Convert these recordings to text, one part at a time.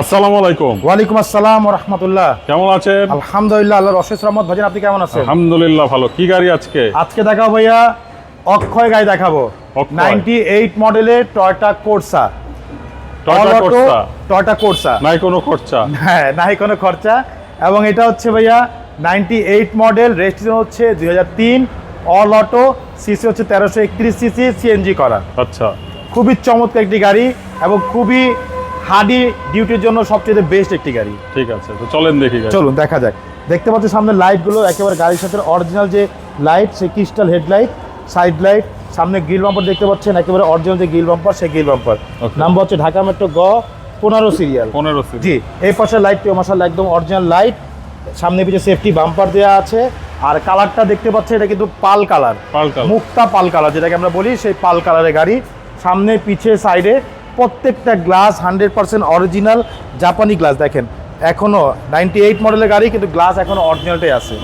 আসসালামু আলাইকুম। ওয়ালাইকুম আসসালাম রহমতুল্লাহ। কেমন আছেন? আলহামদুলিল্লাহ আল্লাহর অশেষ রহমত। ভাজন আপনি কেমন আছেন? আলহামদুলিল্লাহ ভালো। কি গাড়ি আজকে? আজকে দেখাবো ভাইয়া অক্ষয় গাড়ি দেখাবো। অক্ষয়। নাইনটি এইট মডেলের টয়টা কোর্সা টয়টা কোর্সা নাই কোনো খরচা? হ্যাঁ নাই কোনো খরচা। এবং এটা হচ্ছে ভাইয়া নাইনটি এইট মডেল রেজিস্ট্রেশন হচ্ছে দুই হাজার তিন। অল অটো সিসি হচ্ছে তেরোশো একত্রিশ সিসি সিএনজি করা। আচ্ছা। খুবই চমৎকার একটি গাড়ি এবং খুবই হার্ডি ডিউটির জন্য সবচেয়ে বেস্ট একটি গাড়ি। ঠিক আছে তো চলেন দেখি চলুন দেখা যাক। দেখতে পাচ্ছি সামনে লাইটগুলো একেবারে গাড়ির সাথে অরিজিনাল যে লাইট সেই ক্রিস্টাল হেডলাইট সাইড লাইট সামনে গিল বাম্পার দেখতে পাচ্ছেন একেবারে অরিজিনাল যে গিল বাম্পার সেই গিল বাম্পার নাম্বার হচ্ছে ঢাকা মেট্রো গ পনেরো সিরিয়াল পনেরো জি এই পাশের লাইটটিও মাসাল একদম অরিজিনাল লাইট সামনে পিছিয়ে সেফটি বাম্পার দেওয়া আছে। আর কালারটা দেখতে পাচ্ছেন এটা কিন্তু পাল কালার মুক্তা পাল কালার যেটাকে আমরা বলি সেই পাল কালারের গাড়ি। সামনে পিছে সাইডে প্রত্যেকটা গ্লাস হান্ড্রেড পার্সেন্ট অরিজিনাল জাপানি গ্লাস দেখেন। এখনও নাইনটি এইট মডেলের গাড়ি কিন্তু গ্লাস এখনও অরিজিনালটাই আছে।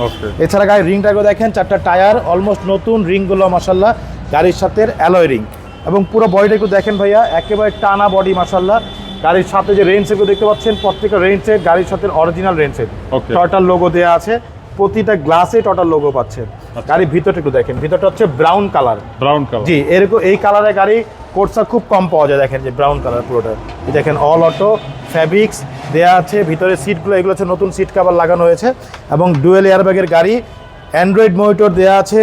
এছাড়া গাড়ির রিংটাকেও দেখেন চারটা টায়ার অলমোস্ট নতুন রিংগুলো মাসাল্লাহ গাড়ির সাথে অ্যালয় রিং এবং পুরো বডিটা একটু দেখেন ভাইয়া একেবারে টানা বডি মাসাল্লাহ গাড়ির সাথে যে রেঞ্জ সেটগুলো দেখতে পাচ্ছেন প্রত্যেকটা রেঞ্জ সেট গাড়ির সাথে original range set. Total logo দেওয়া আছে প্রতিটা গ্লাসে টটাল লোগো পাচ্ছেন। গাড়ির ভিতরটা একটু দেখেন ভিতরটা হচ্ছে ব্রাউন কালার ব্রাউন কালার জি এরকম এই কালারের গাড়ি কোর্সা খুব কম পাওয়া যায় দেখেন যে ব্রাউন কালার পুরোটা। দেখেন অল অটো ফ্যাব্রিক্স দেয়া আছে ভিতরে সিটগুলো এগুলো হচ্ছে নতুন সিট কাভার লাগানো হয়েছে। এবং ডুয়েল এয়ারব্যাগের গাড়ি অ্যান্ড্রয়েড মনিটর দেয়া আছে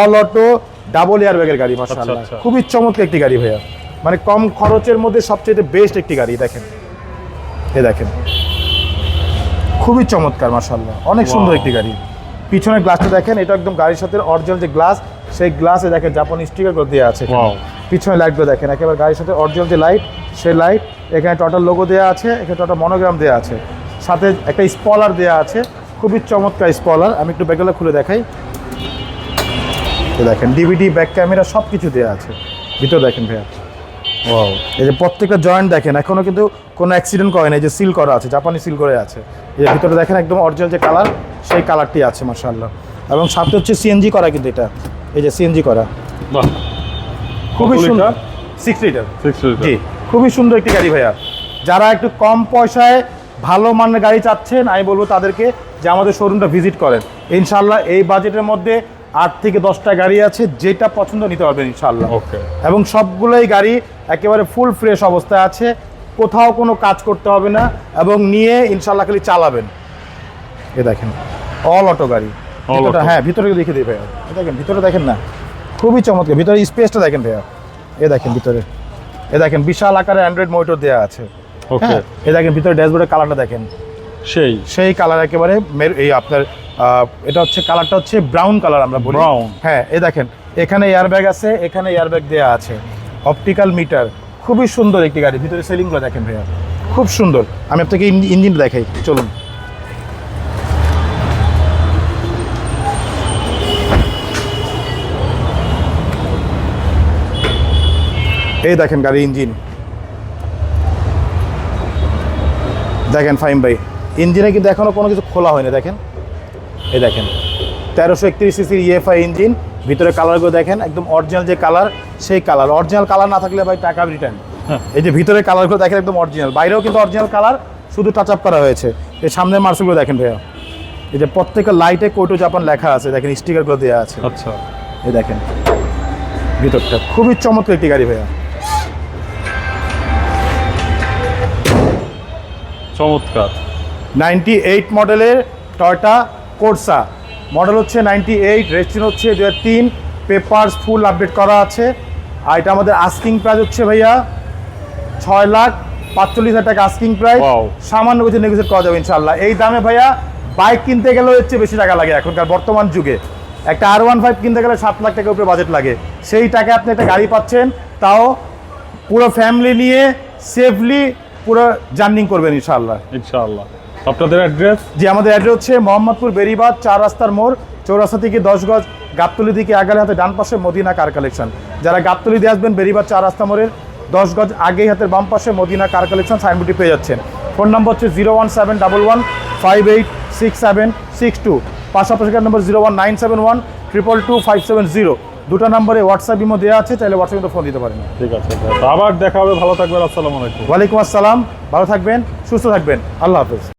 অল অটো ডাবল এয়ারব্যাগের গাড়ি মাশাআল্লাহ। আচ্ছা। খুবই চমৎকার একটি গাড়ি ভাইয়া। মানে কম খরচের মধ্যে সবচেয়ে বেস্ট একটি গাড়ি দেখেন। এ দেখেন। খুবই চমৎকার মাশাআল্লাহ। অনেক সুন্দর একটি গাড়ি। পিছনের গ্লাসটা দেখেন এটা একদম গাড়ির সাথে অরিজিনাল যে গ্লাস সেই গ্লাসে দেখেন জাপানি স্টিকার দেওয়া আছে. পিছনে লাইটগুলো দেখেন। একেবারে গাড়ির সাথে অরিজিনাল যে লাইট সেই লাইট এখানে টোটাল লোগো দেওয়া আছে, এখানে টোটাল মনোগ্রাম দেওয়া আছে। সাথে একটা স্পলার দেওয়া আছে, খুবই চমৎকার স্পলার আমি একটু ব্যাগগুলো খুলে দেখাই। দেখেন ডিভিডি ব্যাক ক্যামেরা সব কিছু দেওয়া আছে। ভিতরে দেখেন ভাইয়া। ওয়াও এই যে প্রত্যেকটা জয়েন্ট দেখেন এখনও কিন্তু কোনো অ্যাক্সিডেন্ট করে না এই যে সিল করা আছে জাপানি সিল করে আছে। এই ভিতরে দেখেন, একদম অরিজিনাল যে কালার সেই কালারটি আছে মার্শাল্লাহ এবং সাথে হচ্ছে সিএনজি করা কিন্তু এটা। এই যে সিএনজি করা। বাহ। খুবই সুন্দর। লিটার? সিক্স লিটার জি খুবই সুন্দর একটি গাড়ি ভাইয়া। যারা একটু কম পয়সায় ভালো মানের গাড়ি চাচ্ছেন আমি বলব তাদেরকে যে আমাদের শোরুমটা ভিজিট করেন। ইনশাল্লাহ এই বাজেটের মধ্যে আট থেকে দশটা গাড়ি আছে যেটা পছন্দ নিতে পারবেন ইনশাল্লাহ ওকে এবং সবগুলোই গাড়ি একেবারে ফুল ফ্রেশ অবস্থায় আছে কোথাও কোনো কাজ করতে হবে না এবং নিয়ে ইনশাল্লাহ খালি চালাবেন। এ দেখেন অল অটো গাড়ি। হ্যাঁ ভিতরে দেখে দিই ভাইয়া। দেখেন ভিতরে দেখেন না? খুবই চমৎকার। ভিতরে স্পেসটা দেখেন ভাইয়া। এ দেখেন ভিতরে। এ দেখেন বিশাল আকারে অ্যান্ড্রয়েড মোটর দেওয়া আছে। ওকে হ্যাঁ এ দেখেন ভিতরে ড্যাশবোর্ডের কালারটা দেখেন। সেই। সেই কালার একেবারে মের- এই আপনার এটা হচ্ছে কালারটা হচ্ছে ব্রাউন কালার আমরা বলি। ব্রাউন হ্যাঁ এ দেখেন এখানে এয়ারব্যাগ আছে এখানে এয়ারব্যাগ দেওয়া আছে। অপটিক্যাল মিটার খুবই সুন্দর একটি গাড়ি। ভিতরে সেলিংগুলো দেখেন ভাইয়া। খুব সুন্দর। আমি আপনাকে ইঞ্জিনটা দেখাই। চলুন। এই দেখেন গাড়ির ইঞ্জিন। দেখেন ফাইম ভাই ইঞ্জিনে কিন্তু এখনও কোনো কিছু খোলা হয়নি দেখেন। এই দেখেন তেরোশো একত্রিশ সিসির ইএফআই ইঞ্জিন ভিতরে কালারগুলো দেখেন একদম অরিজিনাল যে কালার সেই কালার। অরিজিনাল কালার না থাকলে ভাই টাকা রিটার্ন হ্যাঁ। এই যে ভিতরে কালারগুলো দেখেন একদম অরিজিনাল বাইরেও কিন্তু অরিজিনাল কালার শুধু টাচ আপ করা হয়েছে। এই সামনের মার্সেলগুলো দেখেন ভাইয়া। এই যে প্রত্যেকটা লাইটে কোটো জাপান লেখা আছে দেখেন স্টিকারগুলো দেওয়া আছে। আচ্ছা। এই দেখেন ভিতরটা। খুবই চমৎকার একটি গাড়ি ভাইয়া। চমৎকার। নাইনটি এইট মডেলের টয়টা কোর্সা। মডেল হচ্ছে নাইনটি এইট রেজিস্ট্রেশন হচ্ছে দু হাজার তিন পেপার্স ফুল আপডেট করা আছে। আর এটা আমাদের আস্কিং প্রাইস হচ্ছে ভাইয়া ছয় লাখ পাঁচচল্লিশ হাজার টাকা আস্কিং প্রাইস. সামান্য কিছু নেগোসিয়েট করা যাবে ইনশাল্লাহ এই দামে ভাইয়া বাইক কিনতে গেলেও হচ্ছে বেশি টাকা লাগে এখনকার বর্তমান যুগে। একটা আর ওয়ান ফাইভ কিনতে গেলে সাত লাখ টাকার উপরে বাজেট লাগে। সেই টাকায় আপনি একটা গাড়ি পাচ্ছেন তাও পুরো ফ্যামিলি নিয়ে সেফলি পুরো জার্নিং করবেন ইনশাল্লাহ ইনশাআল্লাহ। আপনাদের অ্যাড্রেস জি আমাদের অ্যাড্রেস হচ্ছে মোহাম্মদপুর বেরিবাদ চার রাস্তার মোড় চৌরাস্তা থেকে দশ গজ গাবতলি দিকে আগালে হাতে ডান পাশে মদিনা কার কালেকশন। যারা গাবতলি দিয়ে আসবেন বেরিবাদ চার রাস্তা মোড়ের দশ গজ আগেই হাতের বাম পাশে মদিনা কার কালেকশন সাইনবোর্ডটি পেয়ে যাচ্ছেন। ফোন নম্বর হচ্ছে zero one seven double one five eight six seven six two. পাশাপাশি number zero one nine seven one triple two five seven zero. দুটো নম্বরে হোয়াটসঅ্যাপ ইমো দেওয়া আছে তাহলে হোয়াটসঅ্যাপে ফোন দিতে পারেন। ঠিক আছে। আবার দেখা হবে ভালো থাকবেন আসসালামু আলাইকুম। ওয়ালাইকুম আসসালাম ভালো থাকবেন সুস্থ থাকবেন আল্লাহ হাফেজ।